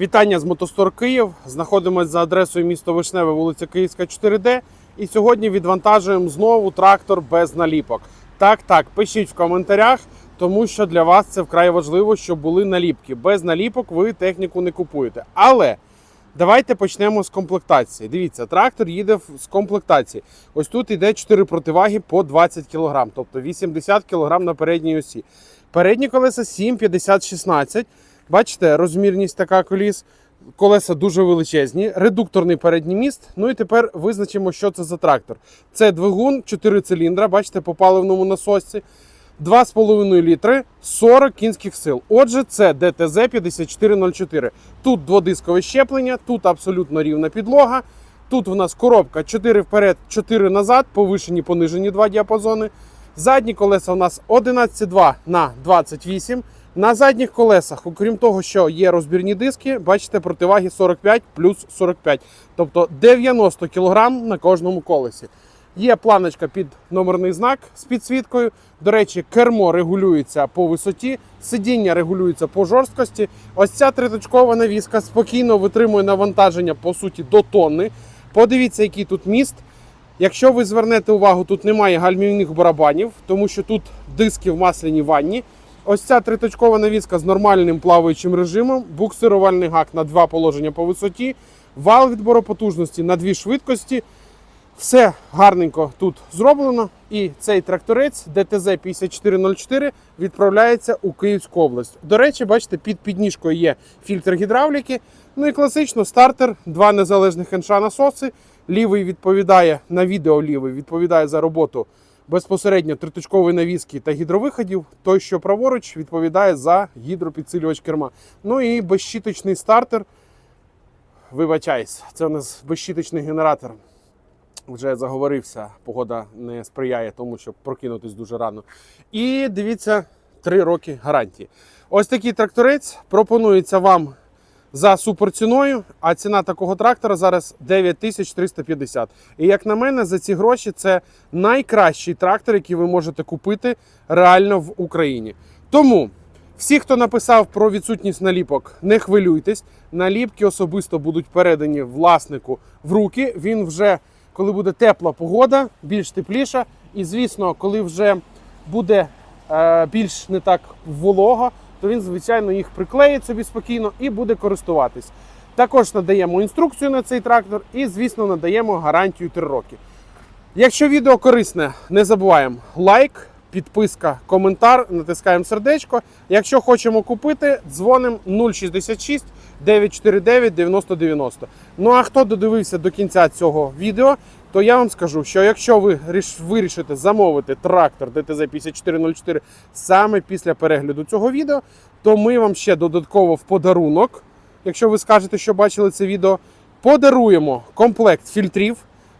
Вітання з Мотостор Київ. Знаходимося за адресою місто Вишневе, вулиця Київська, 4D. І сьогодні відвантажуємо знову трактор без наліпок. Так, так, пишіть в коментарях, тому що для вас це вкрай важливо, щоб були наліпки. Без наліпок ви техніку не купуєте. Але давайте почнемо з комплектації. Дивіться, трактор їде з комплектації. Ось тут йде 4 противаги по 20 кг, тобто 80 кг на передній осі. Передні колеса 7, 50, 16. Бачите, розмірність така коліс. Колеса дуже величезні, редукторний передній міст. Ну і тепер визначимо, що це за трактор. Це двигун 4 циліндра, бачите, по паливному насосці. 2,5 літри, 40 кінських сил. Отже, це ДТЗ 5404. Тут дводискове щеплення, тут абсолютно рівна підлога. Тут в нас коробка 4 вперед, 4 назад, повишені, понижені два діапазони. Задні колеса у нас 11,2 на 28. На задніх колесах, окрім того, що є розбірні диски, бачите, противаги 45 плюс 45. Тобто 90 кг на кожному колесі. Є планочка під номерний знак з підсвіткою. До речі, кермо регулюється по висоті, сидіння регулюється по жорсткості. Ось ця триточкова навіска спокійно витримує навантаження по суті до тонни. Подивіться, який тут міст. Якщо ви звернете увагу, тут немає гальмівних барабанів, тому що тут диски в масляній ванні. Ось ця триточкова навіска з нормальним плаваючим режимом, буксирувальний гак на два положення по висоті, вал відбору потужності на дві швидкості. Все гарненько тут зроблено. І цей тракторець ДТЗ 5404 відправляється у Київську область. До речі, бачите, під підніжкою є фільтр гідравліки. Ну і класично стартер, два незалежних енша насоси. Лівий відповідає на відео лівий відповідає за роботу безпосередньо триточкової навіски та гідровиходів. Той, що праворуч, відповідає за гідропідсилювач керма. Ну і безщіточний стартер. Вибачаюсь, це у нас безщіточний генератор. Вже заговорився, погода не сприяє тому, щоб прокинутись дуже рано. І дивіться, 3 роки гарантії. Ось такий тракторець пропонується вам за суперціною, а ціна такого трактора зараз 9350. І як на мене, за ці гроші це найкращий трактор, який ви можете купити реально в Україні. Тому всі, хто написав про відсутність наліпок, не хвилюйтесь. Наліпки особисто будуть передані власнику в руки. Він вже, коли буде тепла погода, більш тепліша. І звісно, коли вже буде е, більш не так волого, то він, звичайно, їх приклеїть собі спокійно і буде користуватись. Також надаємо інструкцію на цей трактор і, звісно, надаємо гарантію 3 роки. Якщо відео корисне, не забуваємо лайк, підписка, коментар, натискаємо сердечко. Якщо хочемо купити, дзвонимо 066 949 9090. Ну а хто додивився до кінця цього відео, то я вам скажу, що якщо ви вирішите замовити трактор ДТЗ 5404 саме після перегляду цього відео, то ми вам ще додатково в подарунок, якщо ви скажете, що бачили це відео, подаруємо комплект фільтрів,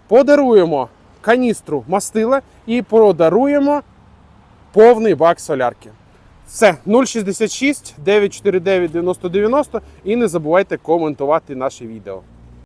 подаруємо каністру мастила і подаруємо повний бак солярки. Це 066 949 9090 і не забувайте коментувати наше відео.